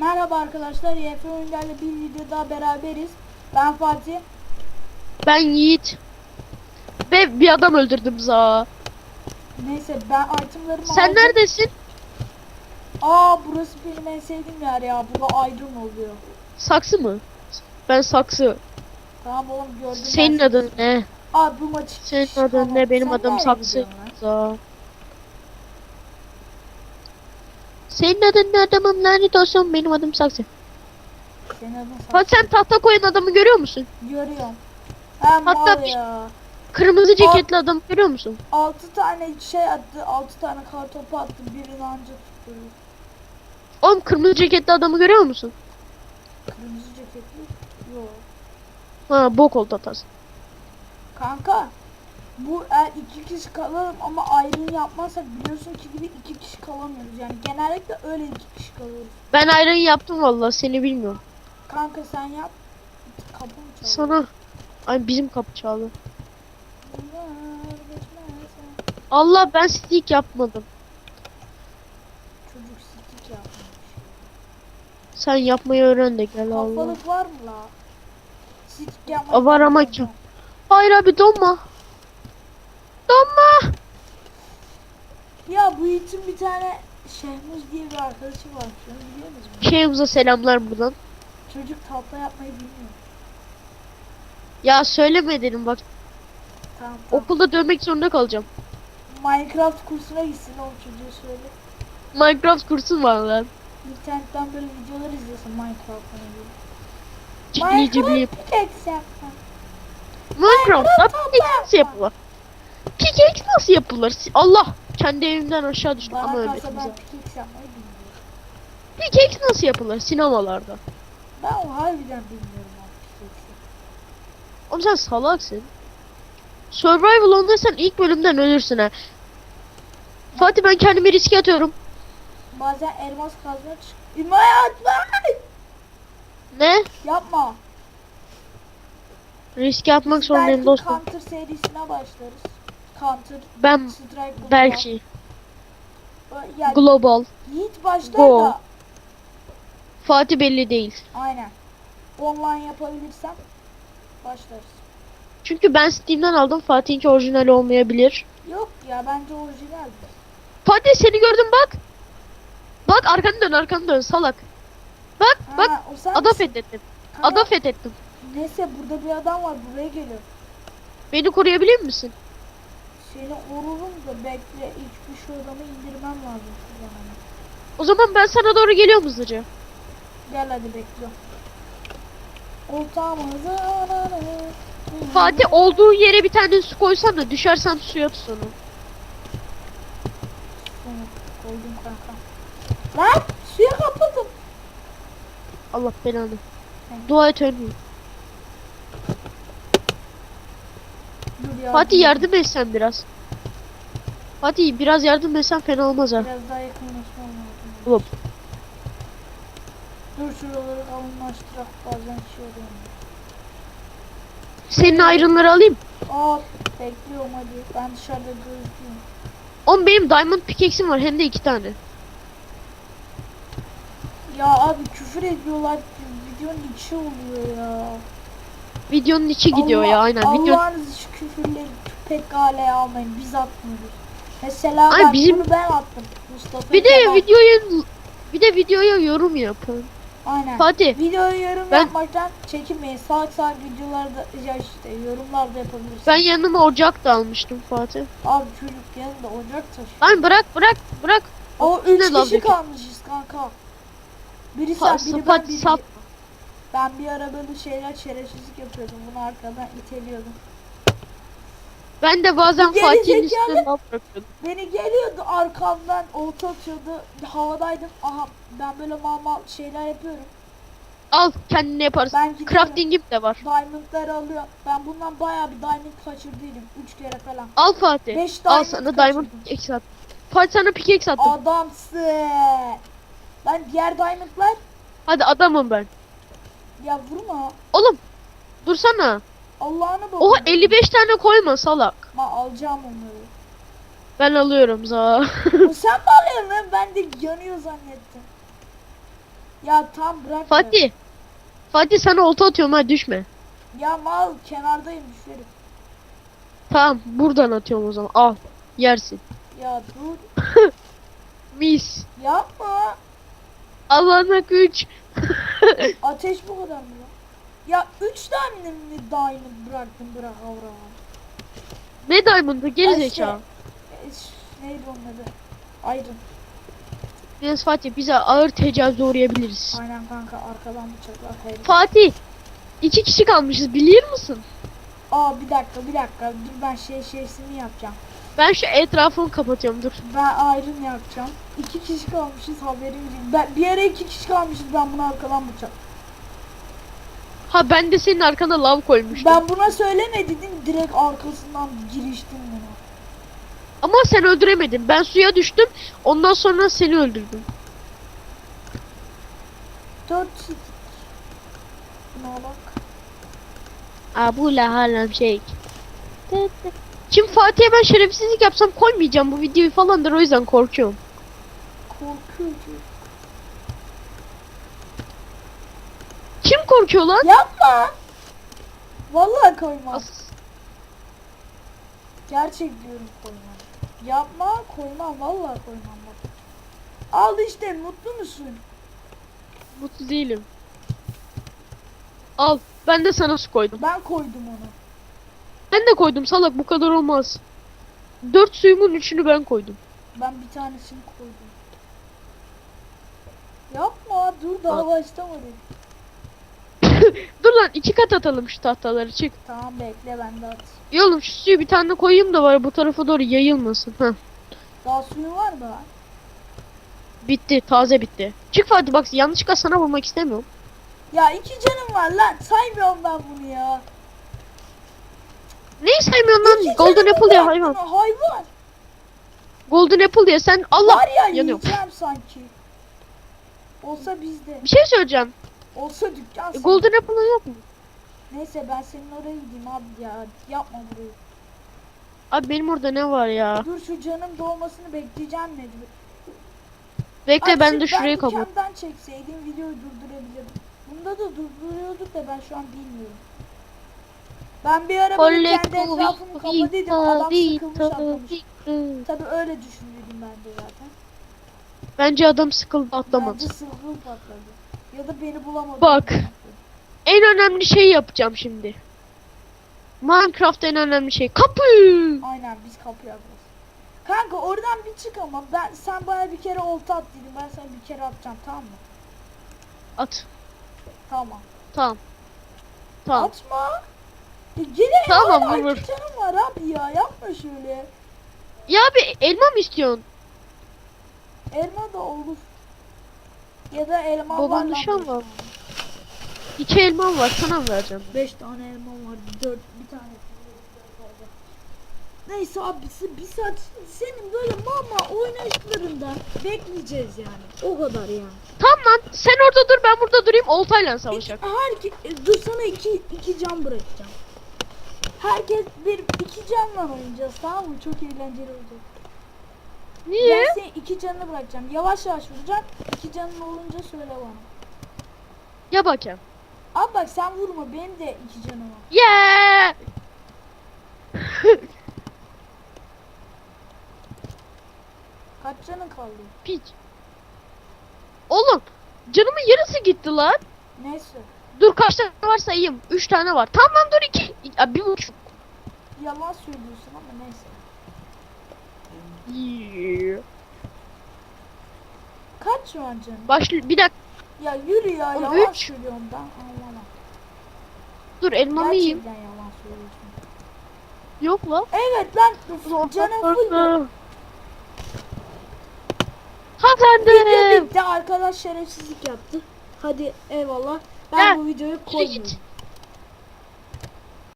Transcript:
Merhaba arkadaşlar, YF Oyunlar'la bir video daha beraberiz. Ben Fatih. Ben Yiğit. Ve bir adam öldürdüm za. Neyse ben itemlarımı Sen aldım. neredesin? Aa burası benim en sevdiğim yer ya. Burada aydın oluyor. Saksı mı? Ben saksı. Tamam oğlum gördüm. Senin adın ne? Aa bu maçı. Senin adın ne? Benim Sen adım saksı. Za. Senin adın ne adamım lanet olsun benim adım saksı. Senin adın Bak sen tahta koyan adamı görüyor musun? Görüyorum. Ha Hatta bir- ya. Kırmızı ceketli adamı görüyor musun? 6 tane şey attı. 6 tane kar topu attı. Birini anca tuttu. Oğlum kırmızı ceketli adamı görüyor musun? Kırmızı ceketli. Yok. Ha bok oldu atası. Kanka bu eğer iki kişi kalalım ama ayrım yapmazsak biliyorsun ki gibi iki kişi kalamıyoruz. Yani genellikle öyle iki kişi kalıyoruz. Ben ayran yaptım vallahi seni bilmiyorum. Kanka sen yap. Kapı mı çalıyor? Sana Ay bizim kapı çaldı. Allah ben stick yapmadım. Çocuk sikik yapmış. Sen yapmayı öğren de gel Allah. Kafalık var mı la? Sikik yapmak. Var ama kim? Hayır abi. Donma. Ya bu için bir tane Şehmuz diye bir arkadaşı var. Şunu biliyor musun? Şeyimize selamlar buradan. Çocuk tatlı yapmayı bilmiyor. Ya söyleme dedim bak Tamam tamam. okulda dövmek zorunda kalacağım. Minecraft kursuna gitsin oğlum çocuğa söyle. Minecraft kursum var lan. İnternetten böyle videolar izliyorsun Minecraft'la ilgili. Ciddi. Minecraft pickaxe yapma. Minecraft'ta Minecraft pickaxe yapılır? Pickaxe nasıl yapılır? Allah kendi evimden aşağı düştüm ama ölmedim. ben pickaxe yapmayı bilmiyorum. Pickaxe nasıl yapılır sinemalarda? Ben o harbiden bilmiyorum abi. Oğlum sen salaksın. Survival oynarsan ilk bölümden ölürsün ha. Fatih ben kendimi riske atıyorum. Bazen elmas kazma çık. İmaya atma! Ne? Yapma. Riske atmak zorundayım dostum. Counter serisine başlarız. Counter Ben Strike belki Ya global. Yiğit başlar Go. da. Fatih belli değil. Aynen. Online yapabilirsem başlarız. Çünkü ben Steam'den aldım. Fatih'inki orijinal olmayabilir. Yok ya bence orijinaldir. Fatih seni gördüm bak. Bak arkanı dön arkanı dön salak. Bak bak Ha, o sen ada misin? fethettim. Kanka, Ada fethettim. Neyse burada bir adam var buraya geliyor. Beni koruyabilir misin? Seni vururum da bekle ilk bir şu adamı indirmem lazım kullanana. O zaman ben sana doğru geliyorum hızlıca. Gel hadi bekliyorum. Oltamızı. Fatih olduğu yere bir tane su koysan da düşersen suya tut onu. Sonra koydum kanka. Lan suya kapıldım. Allah belanı. Dua et ölmeyeyim. Dur ya. Fatih yardım etsen biraz. Fatih biraz yardım etsen fena olmaz ha. Biraz daha yakınlaşmam lazım. Oğlum. Dur şuraları kalınlaştırak bazen şey oluyor. Senin ayrımları alayım. Al bekliyorum hadi. Ben dışarıda gözlüyorum. Oğlum benim diamond pickaxe'im var hem de iki tane. Ya abi küfür ediyorlar. Videonun içi oluyor ya. Videonun içi gidiyor Allah- ya aynen. Video... Allah'ınız şu küfürleri pek almayın. Biz atmıyoruz. Mesela Ay, ben bizim- bunu ben attım. Mustafa Bir de videoya bir de videoya yorum yapın. Aynen. Fatih Videoya yorum Ben- yapmaktan çekinmeyin. Salak salak videolarda ya işte yorumlarda yapabilirsiniz. ben yanıma ocak da almıştım Fatih. Abi çocuk yanında ocak taşıyor. Lan bırak bırak bırak. O üç kişi kalmışız kanka. Biri sen, Fa- biri ben, biri... sap. Ben bir ara böyle şeyler şerefsizlik yapıyordum. Bunu arkadan iteliyordum. Ben de bazen Geri Fatih'in zekalı. üstüne laf bırakıyordum. Beni geliyordu arkamdan olta atıyordu. Havadaydım. Aha ben böyle mal mal şeyler yapıyorum. Al kendine yaparsın. Ben gidiyorum. Crafting'im de var. Diamondları alıyor. Ben bundan bayağı bir diamond kaçırdıydım. 3 kere falan. Al Fatih. Beş Al diamond sana kaçırdım. diamond pickaxe at. Fatih sana pickaxe attım. Adamsın. Ben diğer diamondlar Hadi adamım ben. Ya vurma. Oğlum dursana. Allah'ını bak. Oha 55 tane koyma salak. Ma alacağım onları. Ben alıyorum za. Sen mi alıyorsun lan? Ben de yanıyor zannettim. Ya tam bırak. Fatih. Fatih sana olta atıyorum ha düşme. Ya mal kenardayım düşerim. Tamam buradan atıyorum o zaman. Al. Yersin. Ya dur. Mis. Yapma. Allah'ına güç. Ateş bu kadar mı lan? Ya 3 tane mi diamond bıraktım bırak avra. Ne diamond'ı geri Ay zekalı. E, neydi onun adı? Aydın. Biraz Fatih bize ağır tecavüze uğrayabiliriz. Aynen kanka arkadan bıçaklar. Hayır. Fatih. iki kişi kalmışız biliyor musun? Aa bir dakika bir dakika. Dur ben şey şeysini yapacağım. Ben şu etrafını kapatıyorum dur. Ben ayrım yapacağım. İki kişi kalmışız haberim değil. Ben, bir yere iki kişi kalmışız ben bunu arkadan bıçak. Ha ben de senin arkana lav koymuştum. Ben buna söylemedin direkt arkasından giriştim buna. Ama sen öldüremedin. Ben suya düştüm. Ondan sonra seni öldürdüm. Dört stick. Buna bak. Abu lahalam şey. Şimdi Fatih'e ben şerefsizlik yapsam koymayacağım bu videoyu falandır o yüzden korkuyorum. Korkuyor. Kim korkuyor lan? Yapma. Vallahi koymam. As- Gerçek diyorum koymam. Yapma koymam vallahi koymam bak. Al işte mutlu musun? Mutlu değilim. Al. Ben de sana su koydum. Ben koydum onu. Ben de koydum salak bu kadar olmaz. Dört suyumun üçünü ben koydum. Ben bir tanesini koydum. Yapma dur daha Al. başlamadı. Dur lan iki kat atalım şu tahtaları çık. Tamam bekle ben de at. İyi oğlum şu suyu bir tane koyayım da var bu tarafa doğru yayılmasın. Heh. Daha suyun var mı? Bitti taze bitti. Çık Fatih bak yanlışlıkla sana vurmak istemiyorum. Ya iki canım var lan saymıyorum ben bunu ya. Neyi saymıyorsun lan? Golden Apple ya hayvan. ha, Hayvan. Golden Apple ya sen Allah. Var ya yiyeceğim sanki. Olsa bizde. Bir şey söyleyeceğim. Olsa dükkan E. Golden Apple'ın yok mu? Neyse ben senin oraya gideyim abi ya. Yapma burayı. Abi benim orada ne var ya? Dur şu canım doğmasını bekleyeceğim mecbur. Bekle Ay, ben de şurayı Ben kapat. mükemmel çekseydim videoyu durdurabilirdim. Bunda da durduruyorduk da ben şu an bilmiyorum. Ben bir ara böyle kendi etrafımı kapatıydım. Adam sıkılmış atlamış. Tabi öyle düşündüydüm ben de zaten. Bence adam sıkıldı atlamadı. Bence sırrım patladı. Ya da beni bulamadı. Bak. En önemli şeyi yapacağım şimdi. Minecraft en önemli şey. Kapı. Aynen biz kapı yapacağız. Kanka oradan bir çık ama ben sen bana bir kere olta at dedim. Ben sana bir kere atacağım tamam mı? At. Tamam. Tamam. Tamam. Atma. E, gene Tamam, vur. iki canım var abi ya yapma şöyle. Ya bir elma mı istiyorsun? Elma da olur. Ya da elma Babam var. lan nişan beş var. İki elmam var sana mı vereceğim? 5 tane elma var. 4 bir tane. Neyse abisi bir saat senin böyle mama oynayışlarından bekleyeceğiz yani. O kadar yani. Tamam lan sen orada dur ben burada durayım oltayla savaşacak. Herke, e, dur sana iki, iki can bırakacağım. Herkes bir iki canla oynayacağız tamam mı? Çok eğlenceli olacak. Niye? Ben senin iki canını bırakacağım. Yavaş yavaş vuracağım. İki canın olunca söyle bana. Ya bakayım. Abi bak sen vurma benim de iki canım var. Yeah! Kaç canın kaldı? Piç. Oğlum canımın yarısı gitti lan. Neyse. Dur kaç tane var sayayım. Üç tane var. Tamam dur iki. Ya, bir buçuk. Yalan söylüyorsun ama neyse. Yeah. Kaç şu an canın? Başla bir dakika Ya yürü ya Oğlum, yalan üç. söylüyorum ben anlamam. dur elmamı yiyeyim. Gerçekten yalan söylüyorsun. Yok lan. Evet lan canım full. Video Kazandım. bitti arkadaş şerefsizlik yaptı. Hadi eyvallah. Ben Ya, bu videoyu koymuyorum.